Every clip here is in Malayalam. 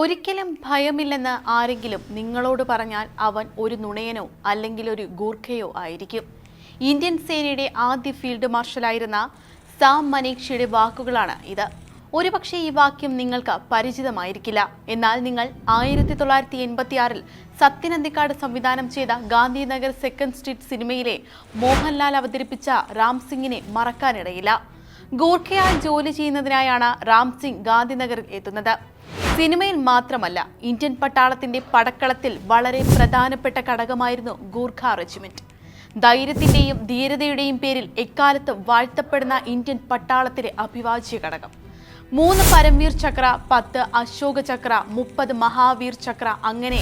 ഒരിക്കലും ഭയമില്ലെന്ന് ആരെങ്കിലും നിങ്ങളോട് പറഞ്ഞാൽ അവൻ ഒരു നുണയനോ അല്ലെങ്കിൽ ഒരു ഗൂർഖയോ ആയിരിക്കും. ഇന്ത്യൻ സേനയുടെ ആദ്യ ഫീൽഡ് മാർഷലായിരുന്ന സാം മനീക്ഷയുടെ വാക്കുകളാണ് ഇത്. ഒരുപക്ഷെ ഈ വാക്യം നിങ്ങൾക്ക് പരിചിതമായിരിക്കില്ല. എന്നാൽ നിങ്ങൾ ആയിരത്തി തൊള്ളായിരത്തി എൺപത്തിയാറിൽ സത്യനന്ദിക്കാട് സംവിധാനം ചെയ്ത ഗാന്ധിനഗർ സെക്കൻഡ് സ്ട്രീറ്റ് സിനിമയിലെ മോഹൻലാൽ അവതരിപ്പിച്ച റാം സിംഗിനെ മറക്കാനിടയില്ല. ഗൂർഖയായി ജോലി ചെയ്യുന്നതിനായാണ് റാം സിംഗ് ഗാന്ധിനഗറിൽ എത്തുന്നത്. സിനിമയിൽ മാത്രമല്ല ഇന്ത്യൻ പട്ടാളത്തിന്റെ പടക്കളത്തിൽ വളരെ പ്രധാനപ്പെട്ട ഘടകമായിരുന്നു ഗൂർഖ റെജിമെന്റ്. ധൈര്യത്തിന്റെയും ധീരതയുടെയും പേരിൽ എക്കാലത്ത് വാഴ്ത്തപ്പെടുന്ന ഇന്ത്യൻ പട്ടാളത്തിലെ അഭിവാജ്യ ഘടകം. മൂന്ന് പരംവീർ ചക്ര പത്ത് അശോക ചക്ര മുപ്പത് മഹാവീർ ചക്ര അങ്ങനെ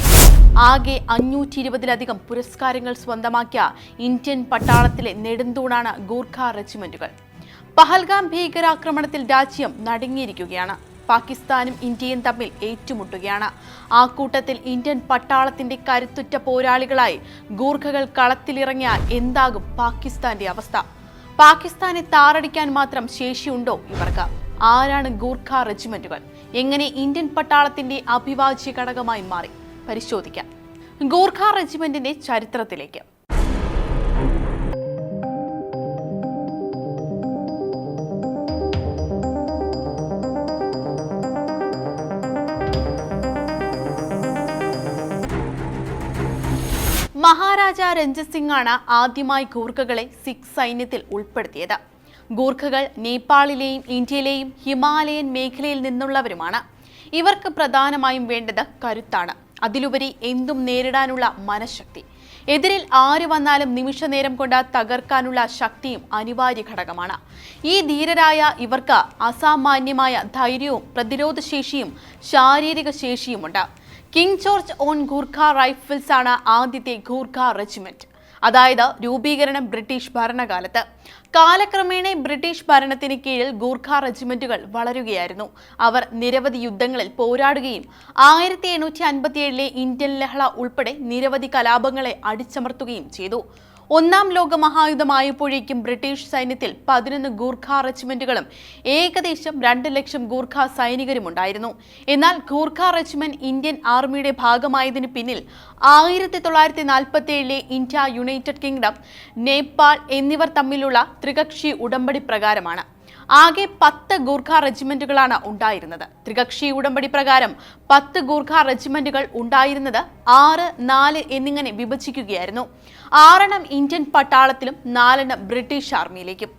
ആകെ അഞ്ഞൂറ്റി ഇരുപതിലധികം പുരസ്കാരങ്ങൾ സ്വന്തമാക്കിയ ഇന്ത്യൻ പട്ടാളത്തിലെ നെടുന്തൂണാണ് ഗൂർഖ റെജിമെന്റുകൾ. പഹൽഗാം ഭീകരാക്രമണത്തിൽ രാജ്യം നടുങ്ങിയിരിക്കുകയാണ്. പാകിസ്ഥാനും ഇന്ത്യയും തമ്മിൽ ഏറ്റുമുട്ടുകയാണ്. ആ കൂട്ടത്തിൽ ഇന്ത്യൻ പട്ടാളത്തിന്റെ കരുത്തുറ്റ പോരാളികളായി ഗൂർഖകൾ കളത്തിലിറങ്ങിയാൽ എന്താകും പാകിസ്ഥാന്റെ അവസ്ഥ? പാകിസ്ഥാനെ താറടിക്കാൻ മാത്രം ശേഷിയുണ്ടോ ഇവർക്ക്? ആരാണ് ഗൂർഖ റെജിമെന്റുകൾ? എങ്ങനെ ഇന്ത്യൻ പട്ടാളത്തിന്റെ അഭിവാജ്യ ഘടകമായി മാറി? പരിശോധിക്കാം. ഗൂർഖ റെജിമെന്റിന്റെ ചരിത്രത്തിലേക്ക്. മഹാരാജ രഞ്ജിത് സിംഗ് ആണ് ആദ്യമായി ഗൂർഖകളെ സിഖ് സൈന്യത്തിൽ ഉൾപ്പെടുത്തിയത്. ഗൂർഖകൾ നേപ്പാളിലെയും ഇന്ത്യയിലെയും ഹിമാലയൻ മേഖലയിൽ നിന്നുള്ളവരുമാണ്. ഇവർക്ക് പ്രധാനമായും വേണ്ടത് കരുത്താണ്. അതിലുപരി എന്തും നേരിടാനുള്ള മനഃശക്തി. എതിരിൽ ആര് വന്നാലും നിമിഷ നേരം കൊണ്ട് തകർക്കാനുള്ള ശക്തിയും അനിവാര്യ ഘടകമാണ്. ഈ ധീരരായ ഇവർക്ക് അസാമാന്യമായ ധൈര്യവും പ്രതിരോധശേഷിയും ശാരീരിക ശേഷിയുമുണ്ട്. King George own Gurkha rifles ആണ് ആദ്യത്തെ ഗൂർഖ റെജിമെന്റ്. അതായത് രൂപീകരണം ബ്രിട്ടീഷ് ഭരണകാലത്ത്. കാലക്രമേണ ബ്രിട്ടീഷ് ഭരണത്തിന് കീഴിൽ ഗൂർഖ റെജിമെന്റുകൾ വളരുകയായിരുന്നു. അവർ നിരവധി യുദ്ധങ്ങളിൽ പോരാടുകയും ആയിരത്തി എണ്ണൂറ്റി അൻപത്തിയേഴിലെ ഇന്ത്യൻ ലഹള ഉൾപ്പെടെ നിരവധി കലാപങ്ങളെ അടിച്ചമർത്തുകയും ചെയ്തു. ഒന്നാം ലോക മഹായുദ്ധമായപ്പോഴേക്കും ബ്രിട്ടീഷ് സൈന്യത്തിൽ പതിനൊന്ന് ഗൂർഖ റെജിമെന്റുകളും ഏകദേശം രണ്ട് ലക്ഷം ഗൂർഖ സൈനികരും ഉണ്ടായിരുന്നു. എന്നാൽ ഗൂർഖ റെജിമെന്റ് ഇന്ത്യൻ ആർമിയുടെ ഭാഗമായതിനു പിന്നിൽ ആയിരത്തി തൊള്ളായിരത്തി നാൽപ്പത്തി ഏഴിലെ ഇന്ത്യ യുണൈറ്റഡ് കിങ്ഡം നേപ്പാൾ എന്നിവർ തമ്മിലുള്ള ത്രികക്ഷി ഉടമ്പടി പ്രകാരമാണ്. ആകെ പത്ത് ഗൂർഖ റെജിമെന്റുകളാണ് ഉണ്ടായിരുന്നത്. ത്രികക്ഷി ഉടമ്പടി പ്രകാരം പത്ത് ഗൂർഖ റെജിമെന്റുകൾ ഉണ്ടായിരുന്നത് ആറ് നാല് എന്നിങ്ങനെ വിഭജിക്കുകയായിരുന്നു. ആറെണ്ണം ഇന്ത്യൻ പട്ടാളത്തിലും നാലെണ്ണം ബ്രിട്ടീഷ് ആർമിയിലേക്കും.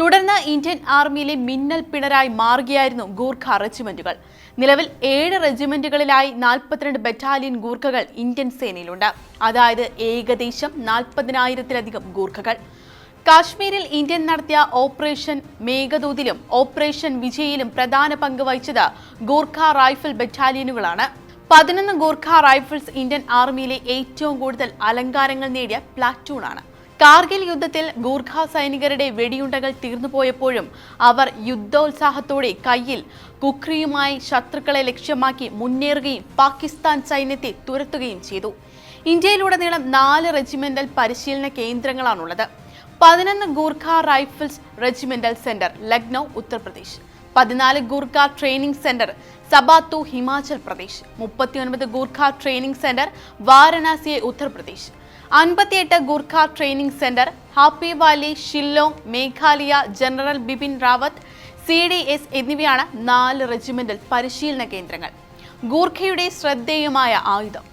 തുടർന്ന് ഇന്ത്യൻ ആർമിയിലെ മിന്നൽ പിണരായി മാറുകയായിരുന്നു ഗൂർഖ റെജിമെന്റുകൾ. നിലവിൽ ഏഴ് റെജിമെന്റുകളിലായി നാൽപ്പത്തിരണ്ട് ബറ്റാലിയൻ ഗൂർഖകൾ ഇന്ത്യൻ സേനയിലുണ്ട്. അതായത് ഏകദേശം നാൽപ്പതിനായിരത്തിലധികം ഗൂർഖകൾ. കാശ്മീരിൽ ഇന്ത്യൻ നടത്തിയ ഓപ്പറേഷൻ മേഘദൂതിലും ഓപ്പറേഷൻ വിജയിലും പ്രധാന പങ്ക് വഹിച്ചത് ഗൂർഖ റൈഫിൾ ബറ്റാലിയനുകളാണ്. പതിനൊന്ന് ഗൂർഖ റൈഫിൾസ് ഇന്ത്യൻ ആർമിയിലെ ഏറ്റവും കൂടുതൽ അലങ്കാരങ്ങൾ നേടിയ പ്ലാറ്റൂണാണ്. കാർഗിൽ യുദ്ധത്തിൽ ഗൂർഖ സൈനികരുടെ വെടിയുണ്ടകൾ തീർന്നുപോയപ്പോഴും അവർ യുദ്ധോത്സാഹത്തോടെ കയ്യിൽ കുക്രിയുമായി ശത്രുക്കളെ ലക്ഷ്യമാക്കി മുന്നേറുകയും പാകിസ്ഥാൻ സൈന്യത്തെ തുരത്തുകയും ചെയ്തു. ഇന്ത്യയിലുടനീളം നാല് റെജിമെന്റൽ പരിശീലന കേന്ദ്രങ്ങളാണുള്ളത്. പതിനൊന്ന് Gurkha rifles regimental centre Lucknow Uttar Pradesh. പതിനാല് ഗൂർഖ ട്രെയിനിംഗ് സെന്റർ സബാത്തു ഹിമാചൽ പ്രദേശ്. മുപ്പത്തിയൊൻപത് ഗൂർഖ ട്രെയിനിംഗ് സെന്റർ വാരണാസിയെ ഉത്തർപ്രദേശ്. അൻപത്തിയെട്ട് Gurkha training centre Happy Valley Shillong Meghalaya General Bipin Rawat C D S എന്നിവയാണ് നാല് റെജിമെന്റൽ പരിശീലന കേന്ദ്രങ്ങൾ. ഗൂർഖയുടെ ശ്രദ്ധേയമായ ആയുധം.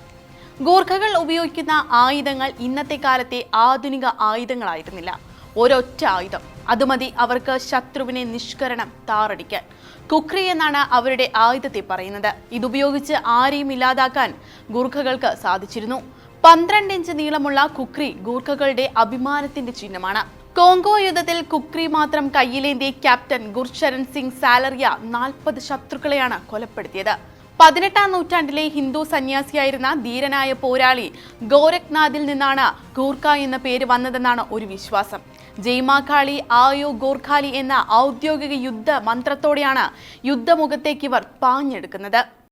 ഗൂർഖകൾ ഉപയോഗിക്കുന്ന ആയുധങ്ങൾ ഇന്നത്തെ കാലത്തെ ആധുനിക ആയുധങ്ങളായിരുന്നില്ല. ഒരൊറ്റ ആയുധം. അത് മതി അവർക്ക് ശത്രുവിനെ നിഷ്കരണം താറടിക്കാൻ. കുക്രി എന്നാണ് അവരുടെ ആയുധത്തെ പറയുന്നത്. ഇതുപയോഗിച്ച് ആരെയും ഇല്ലാതാക്കാൻ ഗൂർഖകൾക്ക് സാധിച്ചിരുന്നു. പന്ത്രണ്ട് ഇഞ്ച് നീളമുള്ള കുക്രി ഗൂർഖകളുടെ അഭിമാനത്തിന്റെ ചിഹ്നമാണ്. കോങ്കോ യുദ്ധത്തിൽ കുക്രി മാത്രം കയ്യിലേന്തിയ ക്യാപ്റ്റൻ ഗുർശരൺ സിംഗ് സാലറിയ നാൽപ്പത് ശത്രുക്കളെയാണ് കൊലപ്പെടുത്തിയത്. പതിനെട്ടാം നൂറ്റാണ്ടിലെ ഹിന്ദു സന്യാസിയായിരുന്ന ധീരനായ പോരാളി ഗോരഖ്നാഥിൽ നിന്നാണ് ഗൂർഖ എന്ന പേര് വന്നതെന്നാണ് ഒരു വിശ്വാസം. ജയ്മാഖാളി ആയോ ഗോർഖാലി എന്ന ഔദ്യോഗിക യുദ്ധ മന്ത്രത്തോടെയാണ് യുദ്ധമുഖത്തേക്ക് ഇവർ പാഞ്ഞെടുക്കുന്നത്.